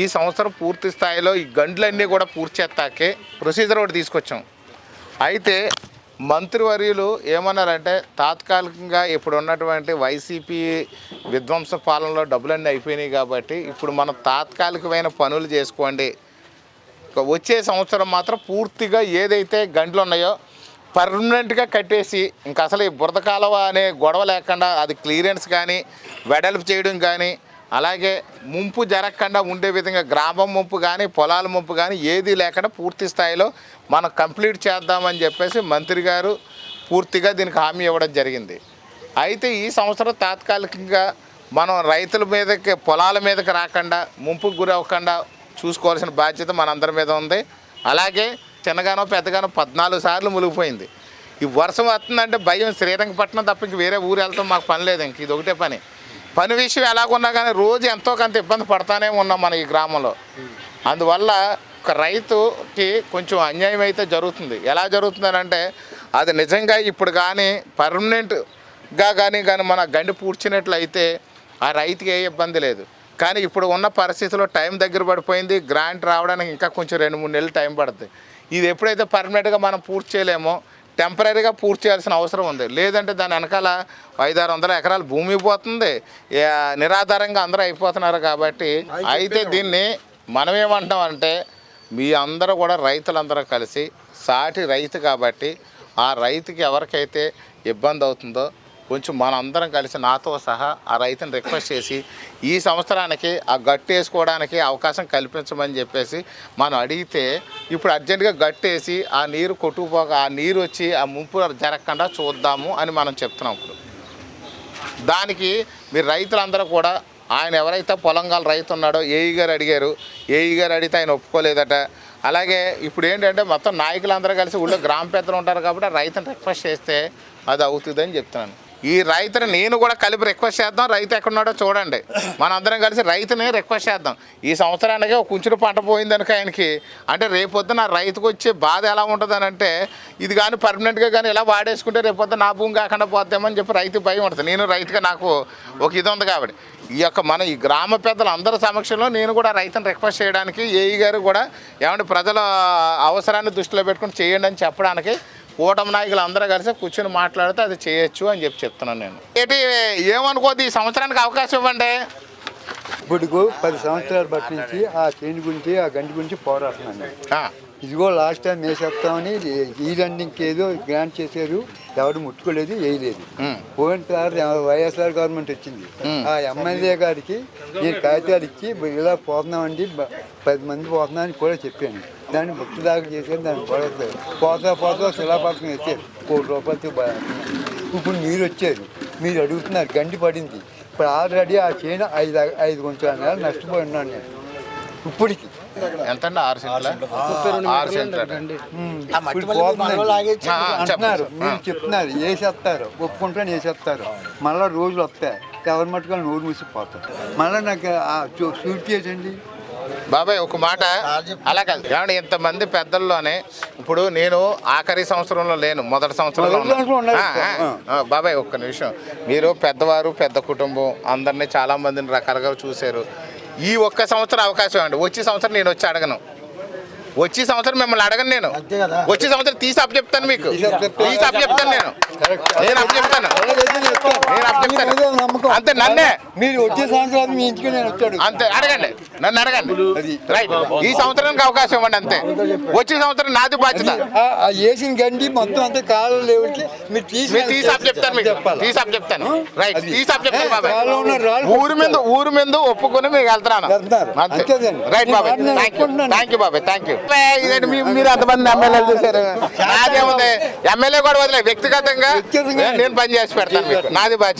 ఈ సంవత్సరం పూర్తి స్థాయిలో ఈ గండ్లన్నీ కూడా పూర్తి చేస్తాకే ప్రొసీజర్ ఒకటి తీసుకొచ్చాం. అయితే మంత్రివర్యులు ఏమన్నారంటే తాత్కాలికంగా ఇప్పుడు ఉన్నటువంటి వైసీపీ విధ్వంస పాలనలో డబ్బులన్నీ అయిపోయినాయి కాబట్టి ఇప్పుడు మనం తాత్కాలికమైన పనులు చేసుకోండి. వచ్చే సంవత్సరం మాత్రం పూర్తిగా ఏదైతే గంటలు ఉన్నాయో పర్మనెంట్గా కట్టేసి ఇంకా అసలు ఈ బురద కాలువ అనే గొడవ లేకుండా అది క్లియరెన్స్ కానీ వెడల్పు చేయడం కానీ అలాగే ముంపు జరగకుండా ఉండే విధంగా గ్రామం ముంపు కానీ పొలాల ముంపు కానీ ఏది లేకుండా పూర్తి స్థాయిలో మనం కంప్లీట్ చేద్దామని చెప్పేసి మంత్రి గారు పూర్తిగా దీనికి హామీ ఇవ్వడం జరిగింది. అయితే ఈ సంవత్సరం తాత్కాలికంగా మనం రైతుల మీదకి పొలాల మీదకి రాకుండా ముంపుకు గురి అవ్వకుండా చూసుకోవాల్సిన బాధ్యత మనందరి మీద ఉంది. అలాగే చిన్నగానో పెద్దగానో పద్నాలుగు సార్లు మునిగిపోయింది. ఈ వర్షం వస్తుందంటే భయం. శ్రీరంగపట్నం తప్ప ఇంక వేరే ఊరు వెళ్తాం మాకు పని లేదు ఇంక. ఇది ఒకటే పని. పని విషయం ఎలాగున్నా కానీ రోజు ఎంతో కొంత ఇబ్బంది పడతానే ఉన్నాం మన ఈ గ్రామంలో. అందువల్ల ఒక రైతుకి కొంచెం అన్యాయం అయితే జరుగుతుంది. ఎలా జరుగుతుందనంటే అది నిజంగా ఇప్పుడు కానీ పర్మనెంట్గా కానీ కానీ మన గండి పూడ్చినట్లయితే ఆ రైతుకి ఏ ఇబ్బంది లేదు. కానీ ఇప్పుడు ఉన్న పరిస్థితిలో టైం దగ్గర పడిపోయింది గ్రాంట్ రావడానికి ఇంకా కొంచెం రెండు మూడు నెలలు టైం పడుతుంది ఇది ఎప్పుడైతే పర్మనెంట్గా మనం పూర్తి చేయలేమో టెంపరీగా పూర్తి చేయాల్సిన అవసరం ఉంది. లేదంటే దాని వెనకాల ఐదారు వందల ఎకరాల భూమి పోతుంది. నిరాధారంగా అందరూ అయిపోతున్నారు కాబట్టి అయితే దీన్ని మనం ఏమంటాం అంటే మీ అందరూ కూడా రైతులందరూ కలిసి సాటి రైతు కాబట్టి ఆ రైతుకి ఎవరికైతే ఇబ్బంది అవుతుందో కొంచెం మనందరం కలిసి నాతో సహా ఆ రైతుని రిక్వెస్ట్ చేసి ఈ సంవత్సరానికి ఆ గట్టు వేసుకోవడానికి అవకాశం కల్పించమని చెప్పేసి మనం అడిగితే ఇప్పుడు అర్జెంటుగా గట్టేసి ఆ నీరు కొట్టుకుపోక ఆ నీరు వచ్చి ఆ ముంపు జరగకుండా చూద్దాము అని మనం చెప్తున్నాం ఇప్పుడు. దానికి మీరు రైతులందరూ కూడా ఆయన ఎవరైతే పొలంగాల రైతు ఉన్నాడో ఏఈ గారు అడిగారు ఏఈ గారు అడిగితే ఆయన ఒప్పుకోలేదట. అలాగే ఇప్పుడు ఏంటంటే మొత్తం నాయకులందరూ కలిసి ఊళ్ళో గ్రామ పెద్దలు ఉంటారు కాబట్టి రైతును రైతుని రిక్వెస్ట్ చేస్తే అది అవుతుందని చెప్తున్నాను. ఈ రైతుని నేను కూడా కలిపి రిక్వెస్ట్ చేద్దాం. రైతు ఎక్కడున్నాడో చూడండి. మనందరం కలిసి రైతుని రిక్వెస్ట్ చేద్దాం. ఈ సంవత్సరానికి ఒక కుంచుడు పంట పోయిందనుక ఆయనకి. అంటే రేపొద్దున రైతుకు వచ్చే బాధ ఎలా ఉంటుందని అంటే ఇది కానీ పర్మనెంట్గా కానీ ఇలా వాడేసుకుంటే రేపొద్దున నా భూమి కాకుండా పోద్దామని చెప్పి రైతు భయం ఉంటుంది నేను రైతుగా నాకు ఒక ఇది ఉంది కాబట్టి. ఈ యొక్క మన ఈ గ్రామ పెద్దల అందరి సమక్షంలో నేను కూడా రైతుని రిక్వెస్ట్ చేయడానికి ఏఈ గారు కూడా ఏమంటే ప్రజల అవసరాన్ని దృష్టిలో పెట్టుకుని చేయండి అని చెప్పడానికి కూటమి నాయకులు అందరూ కలిసి కూర్చొని మాట్లాడితే అది చేయొచ్చు అని చెప్పి చెప్తున్నాను నేను. ఏంటి ఏమనుకోద్ది ఈ సంవత్సరానికి అవకాశం ఇవ్వండి. ఇప్పుడుకు పది సంవత్సరాల బట్టి నుంచి ఆ చేను గురించి ఆ గంటి గురించి పోరాడుతున్నాను ఇదిగో లాస్ట్ టైం వేసేస్తామని ఈ రన్నింగ్కి ఏదో గ్రాంట్ చేశారు ఎవరు ముట్టుకోలేదు వేయలేదు. పోయినసారి వైఎస్ఆర్ గవర్నమెంట్ వచ్చింది. ఆ ఎమ్మెల్యే గారికి నేను కాగితాలు ఇచ్చి ఇలా పోతున్నామండి పది మంది పోతున్నామని కూడా చెప్పాను. దాన్ని భక్తి దాకా చేశాను దాన్ని పోలేదు పోతా పోతా శిలాపథకం వేసారు కోటి రూపాయలతో ఇప్పుడు మీరు వచ్చారు మీరు అడుగుతున్నారు గండి పడింది. ఇప్పుడు ఆల్రెడీ ఆ చేను ఐదు ఐదు కొంచెం నెలలు నష్టపోయి ఉన్నాను నేను. ఇప్పటికి. ఎంతండి? ఆరు సెంట్ల? ఆరు సెంట్ల. అంటున్నారు. మీరు చెప్తున్నారు వేసేస్తారు. ఒప్పుకుంటే వేసేస్తారు. మళ్ళీ రోజులు వస్తాయి. ఎవరి మట్టుగా నోరు మూసిపోతారు మళ్ళీ నాకు ఆ చూ- షూట్ చేయండి బాబాయ్ ఒక మాట. అలా కాదు. ఏమంటే ఇంతమంది పెద్దల్లోనే ఇప్పుడు నేను ఆఖరి సంవత్సరంలో లేను మొదటి సంవత్సరంలో ఆ, ఆ, బాబాయ్ ఒక్క నిమిషం. మీరు పెద్దవారు పెద్ద కుటుంబం అందరినీ చాలా మందిని రకాలుగా చూశారు. ఈ ఒక్క సంవత్సరం అవకాశం అండి వచ్చే సంవత్సరం నేను వచ్చి అడగను. వచ్చే సంవత్సరం మిమ్మల్ని అడగను నేను. వచ్చే సంవత్సరం తీసి అప్పు చెప్తాను మీకు. తీసి అప్పు చెప్తాను. నేను. నేను అప్పు చెప్తాను. నేను అప్పు చెప్తాను. అంతే నన్నే. మీరు వచ్చే మీ ఇంటికి నేను వచ్చాడు. అంతే అడగండి. నన్ను అడగండి. రైట్ ఈ సంవత్సరానికి అవకాశం ఇవ్వండి అంతే. వచ్చే సంవత్సరం నాది బాధ్యత. వేసిన గండి మొత్తం అంతా కాలు లేవుకి మీరు తీసి తీసి అప్ చెప్తాను మీకు. తీసి అప్ చెప్తాను. రైట్. తీసి అప్ చెప్తాను బాబాయ్. రాళ్ళు ఊరు మీద ఊరు మీద ఒప్పుకొని మీకు వెళ్తున్నాను. రైట్ బాబాయ్. Thank you. థ్యాంక్ యూ బాబాయ్. థ్యాంక్ యూ మీరు అంతమంది ఎమ్మెల్యేలు చూశారు. నాదేముంది ఎమ్మెల్యే కూడా వదిలే వ్యక్తిగతంగా నేను పని చేసి పెడతాను మీకు. నాది బాధ్యత.